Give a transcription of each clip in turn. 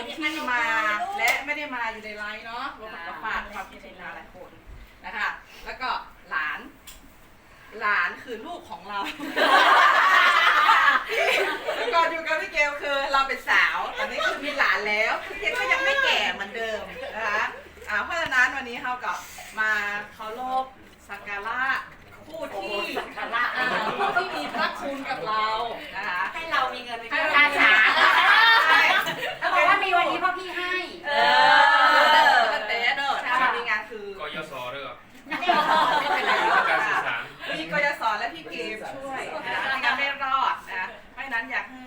นที่มาและไม่ได้มาอยู่ในไลน์เนาะรวมกับฝากความคิดเห็นหลายคนนะคะ แล้วก็หลาน หลานคือลูกของเรา ก่อนอยู่กับพี่เกลคือเราเป็นสาว ตอนนี้คือมีหลานแล้วพี่เกลก็ยังไม่แก่เหมือนเดิมนะคะอ่าเพราะฉะนั้นวันนี้เรากับมาเคารพสักการะผู้ที่สักการะผู้ที่มีพระคุณกับเรานะคะให้เรามีเงินไปเอาชา เขาบอกว่ามีวันนี้เพราะพี่ให้ เออแต่แต่เดอถ้ามันมีงานคือกยศด้วยครับไม่เป็นไรการสื่อสาร มีกยศและพี่เกมช่วยนะไม่งั้นไม่รอดนะเพราะฉะนั้นอยากให้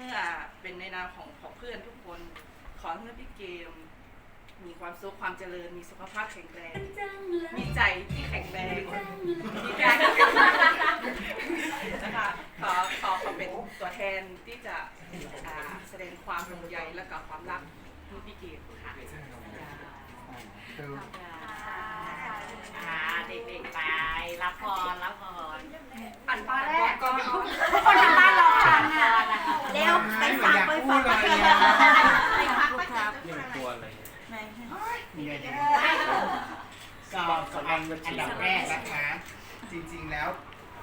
เป็นในนามของของเพื่อนทุกคน ขอให้พี่เกม มีความสุขความเจริญ มีสุขภาพแข็งแรง มีใจที่แข็งแรง มีการนะคะขอขอขอเป็นตัวแทนที่จะ อ่าแสดงความห่วงใยและก็ความรักให้พี่เกมค่ะอ่าเด็กๆไปรับพรรับพรอันป้าแรกก็ทุกคนทางบ้านรอฟังอะเร็วไปฟังไปฟังไปฟังไปฟังไปฟังยังตัวอะไรมีอะไรดีก็สำหรับอันดับแรกนะคะ จริงๆแล้ว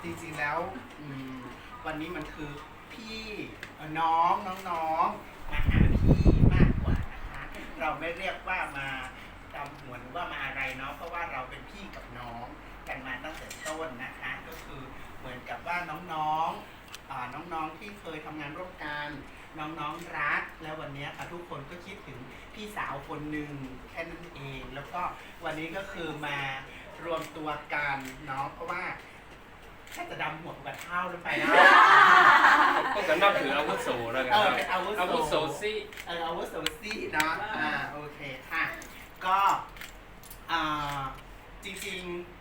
จริงๆแล้วอืมวันนี้มันคือ พี่น้องน้องๆมาหาพี่มากกว่านะคะ เราไม่เรียกว่ามาดำหัวหรือว่ามาอะไรเนาะเพราะว่าเราเป็นพี่กับน้องกันมาตั้งแต่ต้นนะคะ ก็คือเหมือนกับว่าน้องๆอ่าน้องๆที่เคยทำงานร่วมกัน น้องๆรัก แล้ววันนี้ค่ะทุกคนก็คิดถึงพี่สาวคนหนึ่งแค่นั้นเอง แล้วก็วันนี้ก็คือมารวมตัวกันเนาะเพราะว่า แค่จะดำหัวกับเท้าลงไปนะต้องการนับถืออาวุโสแล้วกันเอคอรับเป็นอาวุโสอาวุโสซี่เอออาวุโสซี่เนาะอ่าโอเคค่ะ ก็อ่าจริง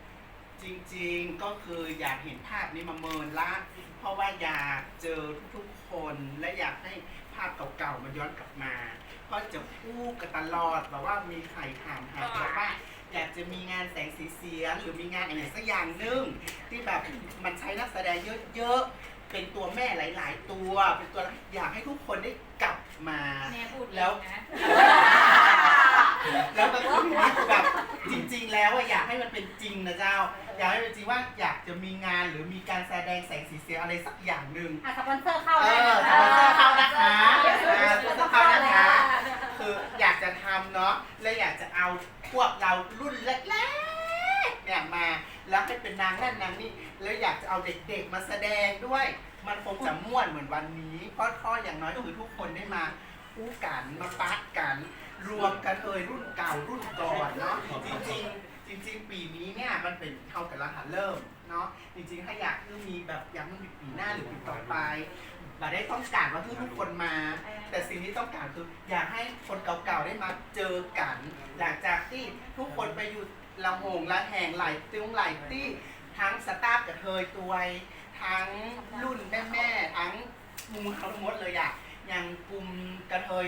ๆจริง ๆก็คืออยากเห็นภาพนี้มาเมินละเพราะว่าอยากเจอทุกๆคนและอยากให้ภาพเก่าๆมันย้อนกลับมา เพราะจะพูดกันตลอดแบบว่ามีใครถามหาแบบว่า อยากจะมีงานแสงสีเสียงหรือมีงานอะไรสักอย่างหนึงที่แบบมันใช้นักแสดงเยอะๆ เป็นตัวแม่หลาย ๆ ตัว เป็นตัวอยากให้ทุกคนได้กลับมา แม่พูดแล้วแล้วแบบแบบจริง ๆ แล้วอะอยากให้มันเป็นจริงนะเจ้า อยากให้เป็นจริงว่าอยากจะมีงานหรือมีการแสดงแสงสีเสียงอะไรสักอย่างหนึ่ง อะสปอนเซอร์เข้าเอได้อนะสปอนเซอร์เข้านะคะอ่าสปอนเซอร์เข้านะคะ คืออยากจะทำเนาะ และอยากจะเอา พวกเรารุ่นแรกๆเนี่ยมาแล้วให้เป็นนางนั่นนางนี่แล้วอยากจะเอาเด็กๆมาแสดงด้วย มันคงจะม่วนเหมือนวันนี้เพราะข้ออย่างน้อยคือทุกคนได้มาคู่กันมาปักกัน รวมกันเอ่ยรุ่นเก่ารุ่นก่อนเนาะจริงๆจริงๆ ปีนี้เนี่ยมันเป็นเท่ากับรหัสเริ่มเนาะจริงๆ ถ้าอยากมีแบบอยากมีปีหน้าหรือปีต่อไป มาได้ต้องการว่าทุกคนมา แต่สิ่งที่ต้องการคืออยากให้คนเก่าๆได้มาเจอกัน หลังจากที่ทุกคนไปอยู่ละหงละแห่งหลายติ้งหลายที่ทั้งสตาฟกับเธยตัวยทั้งรุ่นแม่ๆทั้งหมูทั้งหมดเลยอะอย่างกลุ่มกระเทย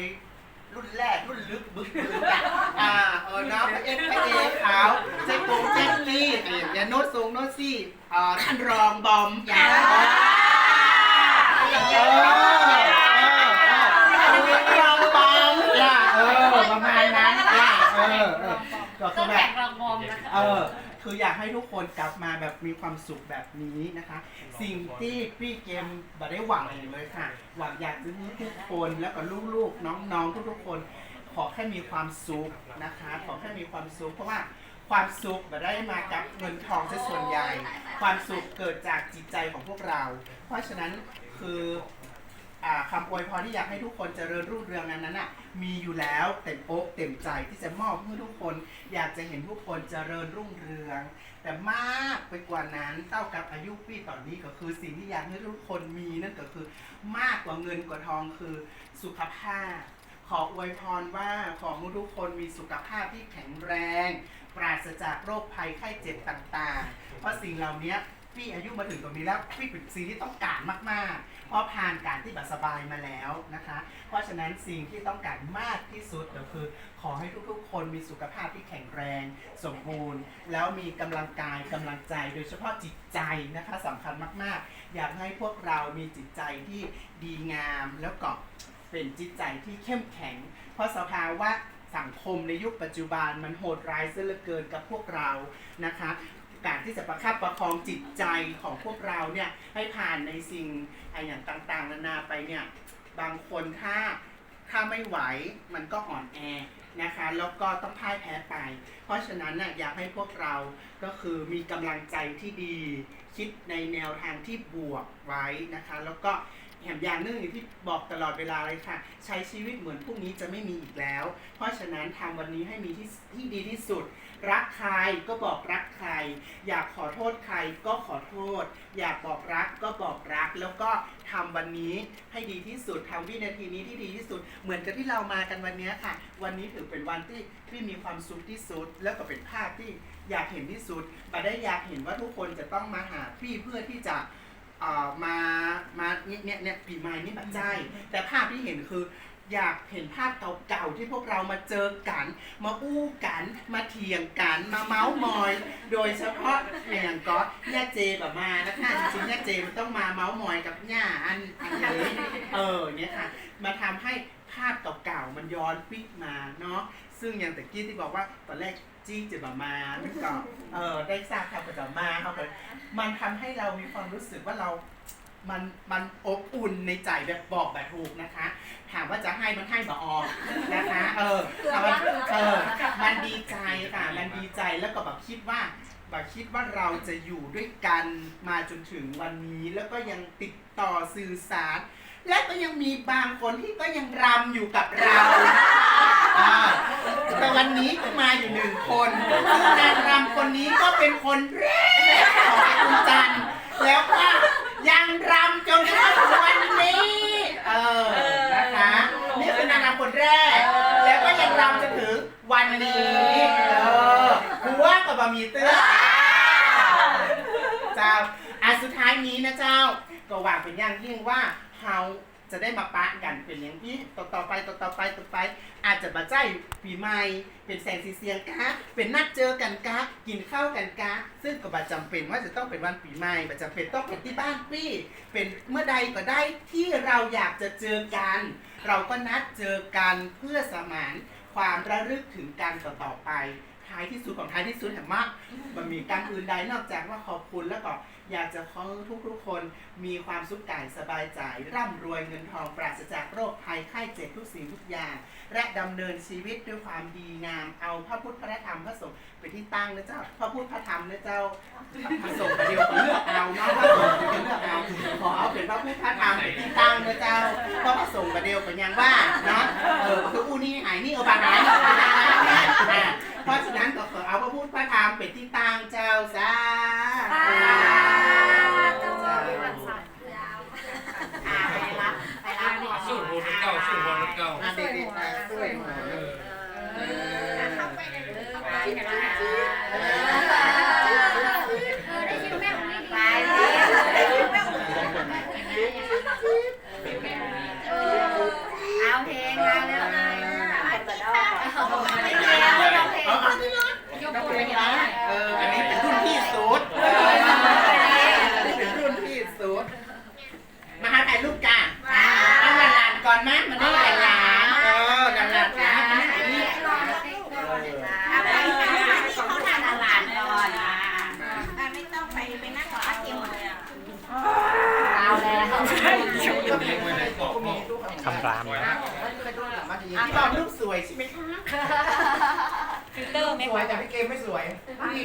รุ่นแรกรุ่นลึกบึกบึกอะอ่าเออเนาะพระเอกพระเอกขาวเจ๊กงเจ๊กลี่อย่าโน้ตทรงโน้ตซี่อ่าท่านรองบอมอย่า เออเออเออรองบอมอย่าเออประมาณนั้นอย่าเออเออก็คือแบแข่บงรางวัลนะคะ เออคืออยากให้ทุกคนกลับมาแบบมีความสุขแบบนี้นะคะ สิ่งที่พี่เกมบัได้หวังเลยค่ะ หวังอยากจะให้ทุกคนแล้วก็ลูกๆน้องๆทุกๆคน ขอแค่มีความสุขนะคะ ขอแค่มีความสุขเพราะว่าความสุขบัได้มากับเงินทองซะส่วนใหญ่ ความสุขเกิดจากจิตใจของพวกเรา เพราะฉะนั้น คืออ่าคำอวยพรที่อยากให้ทุกคนเจริญรุ่งเรืองนั้นนั้นน่ะมีอยู่แล้วเต็มอกเต็มใจที่จะมอบให้ทุกคน อยากจะเห็นทุกคนเจริญรุ่งเรือง แต่มากไปกว่านั้นเท่ากับอายุพี่ตอนนี้ก็คือสิ่งที่อยากให้ทุกคนมีนั่นก็คือ มากกว่าเงินกว่าทองคือสุขภาพ ขออวยพรว่าขอให้ทุกคนมีสุขภาพที่แข็งแรง ปราศจากโรคภัยไข้เจ็บต่างๆ เพราะสิ่งเหล่านี้ พี่อายุมาถึงตรงนี้แล้วพี่เป็นสิ่งที่ต้องการมากๆ เพราะผ่านการที่แบบสบายมาแล้วนะคะ เพราะฉะนั้นสิ่งที่ต้องการมากที่สุดก็คือ ขอให้ทุกๆ คนมีสุขภาพที่แข็งแรง สมบูรณ์ แล้วมีกำลังกายกำลังใจ โดยเฉพาะจิตใจนะคะสำคัญมากๆ อยากให้พวกเรามีจิตใจที่ดีงามแล้วก็เป็นจิตใจที่เข้มแข็ง เพราะสภาวะสังคมในยุคปัจจุบันมันโหดร้ายซะเหลือเกินกับพวกเรานะคะ การที่จะประคับประคองจิตใจของพวกเราเนี่ยให้ผ่านในสิ่งไออย่างต่างๆ นานาไปเนี่ยบางคนถ้าถ้าไม่ไหวมันก็อ่อนแอนะคะแล้วก็ต้องพ่ายแพ้ไป เพราะฉะนั้นน่ะอยากให้พวกเราก็คือมีกำลังใจที่ดี คิดในแนวทางที่บวกไว้นะคะ แล้วก็ แถมอย่างหนึงอย่างที่บอกตลอดเวลาเลยค่ะ ใช้ชีวิตเหมือนพรุ่งนี้จะไม่มีอีกแล้ว เพราะฉะนั้นทำวันนี้ให้มีที่ที่ดีที่สุด รักใครก็บอกรักใคร อยากขอโทษใครก็ขอโทษ อยากบอกรักก็บอกรัก แล้วก็ทำวันนี้ให้ดีที่สุดทำวินาทีนี้ที่ดีที่สุด เหมือนกับที่เรามากันวันนี้ค่ะ วันนี้ถือเป็นวันที่ที่มีความสุขที่สุด แล้วก็เป็นภาพที่อยากเห็นที่สุดมาได้อยากเห็นว่าทุกคนจะต้องมาหาพี่เพื่อที่จะ เอ่อมามาเนี่ยเนี่ยเนี่ยปีใหม่นี่แบบใจแต่ภาพที่เห็นคือ อยากเห็นภาพเก่าๆที่พวกเรามาเจอกัน มาอู้กัน มาเถียงกัน มาเมาส์มอย โดยเฉพาะอย่างก็ย่าเจแบบมานะคะจริงๆย่าเจมันต้องมาเมาส์มอยกับย่าอันอันนี้เออเนี่ยค่ะ มาทำให้ภาพเก่าๆมันย้อนปิกมาเนาะซึ่งอย่างแตะกี้ที่บอกว่าตอนแรก จี้จะแบมาแล้วก็เออได้ทราบข่าวประจำมาเขาไปมันทำให้เรามีความรู้สึกว่าเรา มันมันอบอุ่นในใจแบบบอกแบบถูกนะคะ ถามว่าจะให้มันให้บอออกนะคะ เออถามว่าเออมันดีใจค่ะมันดีใจแล้วก็แบบคิดว่าแบบคิดว่าเราจะอยู่ด้วยกันมาจนถึงวันนี้แล้วก็ยังติดต่อสื่อสาร และก็ยังมีบางคนที่ก็ยังรำอยู่กับเรา แต่วันนี้ก็มาอยู่หนึ่งคนซึ่งนางรำคนนี้ก็เป็นคนแรกของคุณจันทร์แล้วก็ยังรำจนกระทั่งวันนี้ เออ นะคะ นี่คือนางรำคนแรก แล้วก็ยังรำจนถึงวันนี้ เออหัวกับบะหมี่เตื้อเจ้าอันสุดท้ายนี้นะเจ้า ก็หวังเป็นอย่างยิ่งว่าเฮา จะได้มาปะกันเป็นอย่างที่ต่อต่อไปต่อต่อไปต่อไป อาจจะมาใจปีใหม่เป็นแสงสีเสียงกะเป็นนัดเจอกันกะกินข้าวกันกะซึ่งก็บ่จำเป็นว่าจะต้องเป็นวันปีใหม่บ่จำเป็นต้องเป็นที่บ้านปี้เป็นเมื่อใดก็ได้ที่เราอยากจะเจอกัน เราก็นัดเจอกันเพื่อสมานความระลึกถึงกันต่อต่อไป ท้ายที่สุดของท้ายที่สุดแห่งมากมันมีการอื่นใดนอกจากว่าขอบคุณแล้วก็อยากจะขอให้ทุกๆคนมีความสุขกายสบายใจร่ำรวยเงินทองปราศจากโรคภัยไข้เจ็บทุกสิ่งทุกอย่าง และดำเนินชีวิตด้วยความดีงาม เอาพระพุทธพระธรรมพระสงฆ์เป็นที่ตั้งนะเจ้าพระพุทธพระธรรมนะเจ้าพระสงฆ์ประเดียวเลือกเอาเนาะพระสงฆ์เป็นเลือกเอาขอเอาเป็นพระพุทธพระธรรมเป็นที่ตั้งนะเจ้าเพราะพระสงฆ์ประเดียวก็ยังว่าเนาะเออคืออูนี่หายนี่เอาบางหายอ่า เพราะฉะนั้นก็ขอเอาพระพุทธพระธรรมเป็นที่ตั้งเจ้าสาธุอ่าไปรับไปรับก่อนสู้หัวรถเก่าสู้หัวรถเก่าอะเด็กๆอะช่วยหน่อยเออเออ เข้าไปในรูปไปกันนะเออได้ยินแม่ของนี่ดีได้ยินแม่ของนี่เอาเพลงมาแล้วนะไม่แล้วเราเพลง เอาเอายกมือนะเออ อันนี้เป็นรุ่นที่สุดเอออันนี้เป็นรุ่นที่สุด มาหาถ่ายรูปกันเอาหลานๆก่อนมั้ยมันได้หลานๆเออหลานๆนะมาถ่ายนี่ เอาไปเขาทานอาหารก่อนไม่ต้องไปไปนั่งรอเกียวเลยอะเอาแล้ว เลี้ยงไว้ในกรอบบอก คำรามนะ พี่บอลรูปสวยใช่ไหมคะ ฟิลเตอร์ไหม ส วยแต่พี่เกมไม่สวยนี่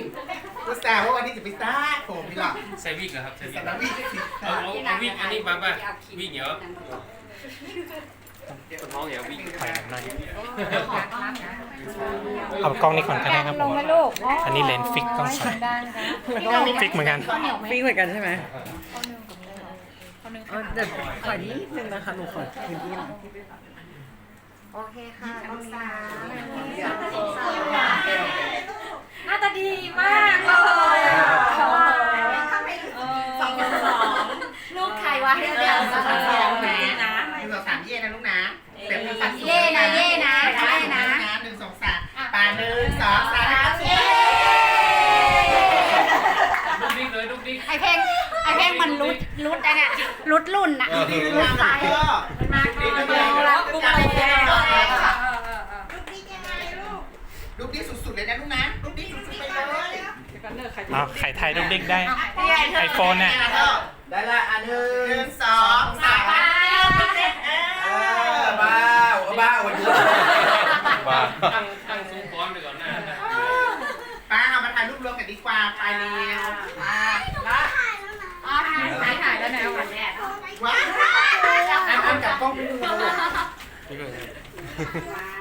อุตส่าห์ว่าวันนี้จะไปซ่าผมพี่หลับใส่วิกเหรอครับใส่วิสการวิทย์สิเอาเอาเอาวิกอันนี้มาป่ะวิกเหรอคนท้องอย่าวิกถอยหลังหน่อยเอากล้องนี้ก่อนก็ได้ครับผมอันนี้เลนส์ฟิกกล้องสดฟิกเหมือนกันฟิกเหมือนกันใช่ไหมเออเดี๋ยวขอนิดนึงนะคะ หนูขอพื้นที่หน่อย โอเคค่ะน้องสาวหน้าตาดีมากเลยอะสองสองลูกใครวะให้เรียนสองสองนะหนึ่งสองสามเย่นะลูกนะแบบมีความสุขเย่นะเย่นะเย่นะหนึ่งสองสามป่าหนึ่งสองสามเย่ลูกดิ๊กเลยลูกดิ๊กไอเพลง ไอ้แก้งมันรุดรุดอันเนี้ยรุดรุ่นน่ะรุดสายมาเดีแล้วปุ๊บไปแล้วลูกนี้ยังไงลูกลูกนี้สุดๆเลยนะลูกนะลูกนี้สุดๆไปเลยเอาไข่ไทยลูกเด็กได้ไอโฟนเนี่ยได้ละอันหนึ่งสองสามเออบ้าบ้าวันนี้บ้า กล้องเป็นเลย